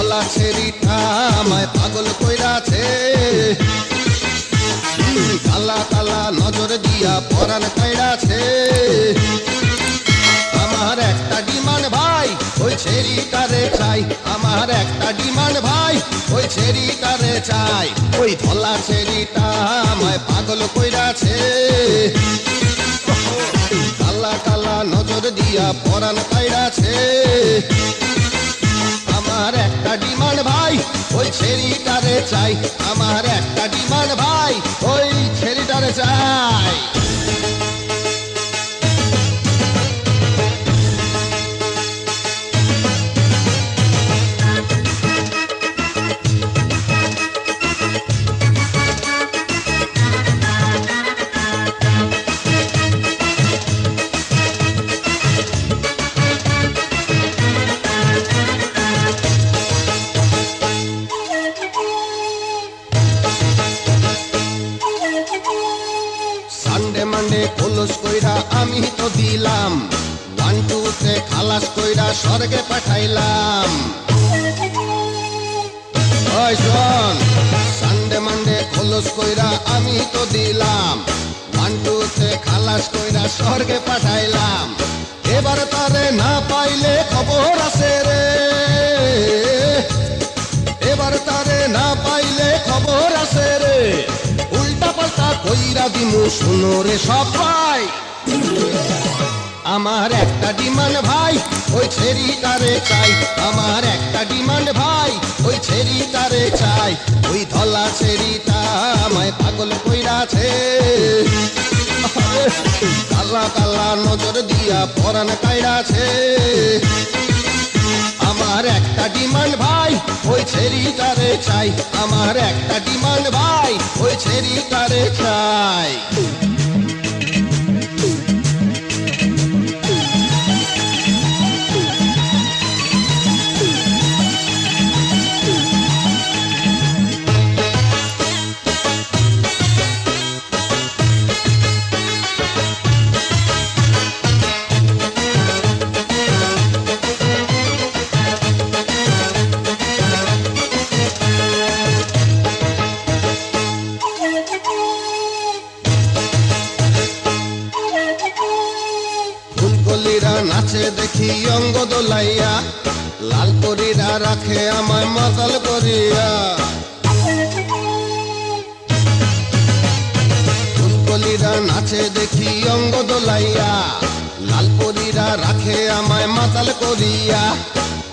ধলা ছেড়িটা আমায় পাগল কইরাছে। কালা কালা নজর দিয়া পরাণ কাইরাছে আমার একটা ডিমান্ড ভাই, ওই ছেড়িটারে চাই। আমার একটা ডিমান্ড ভাই, ওই ছেড়িটারে চাই। ওই ধলা ছেড়িটা আমায় পাগল কইরাছে। কালা কালা নজর দিয়া পরাণ কাইরাছে ওই ছেড়িটারে চাই আমার একটা ডিমান্ড ভাই ওই ছেড়িটারে চাই। খোলস কইরা আমি তো দিলাম। ওয়ান টুতে খালাস কইরা স্বর্গে পাঠাইলাম। সানডে মানডে খোলস কইরা আমি তো দিলাম। ওয়ান টুতে খালাস কইরা স্বর্গে পাঠাইলাম। এবার তারে না পাইলে খবর আছে রে। এবার তারে না পাইলে খবর আছে রে। কইরা দিমু, শুনো রে সবাই আমার একটা ডিমান্ড ভাই, ওই ছেড়ি তারে চাই। আমার একটা ডিমান্ড ভাই, ওই ছেড়ি তারে চাই। ওই ধলা ছেড়িটা আমায় পাগল কইরাছে। কালা কালা নজর দিয়া পরাণ কাইরাছে। আমার একটা ডিমান্ড ভাই, ওই ছেড়িটারে চাই। আমার একটা ডিমান্ড ভাই ওই ছেড়িটারে চাই নাচে দেখি অঙ্গ দোলাইয়া, লাল পরীরা রাখে আমায় মাতাল করিয়া। ফুলকলিরা নাচে দেখি অঙ্গ দোলাইয়া, লাল পরীরা রাখে আমায় মাতাল করিয়া।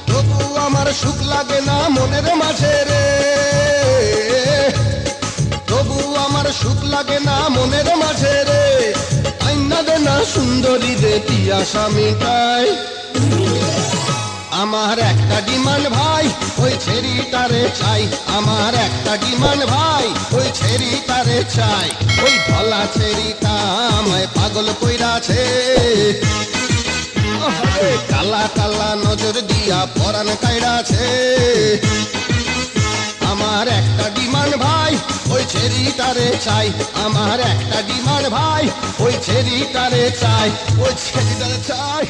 তবু আমার সুখ লাগে না মনের মাঝে রে। তবু আমার সুখ লাগে না মনের মাঝে রে। সুন্দরী রে টিয়া স্বামীটাই। আমার একটা ডিমান্ড ভাই, ওই ছেড়ি তারে চাই। আমার একটা ডিমান্ড ভাই, ওই ছেড়ি তারে চাই। ওই ধলা ছেড়িটা আমায় পাগল কইরাছে। কালা কালা নজর দিয়া পরান কাইরাছে। আমার একটা ডিমান্ড ভাই, ওই ছেড়িটারে চাই আমার একটা ডিমান্ড ভাই ওই ছেলিটারে চাই ওই ছেলিটারে চাই।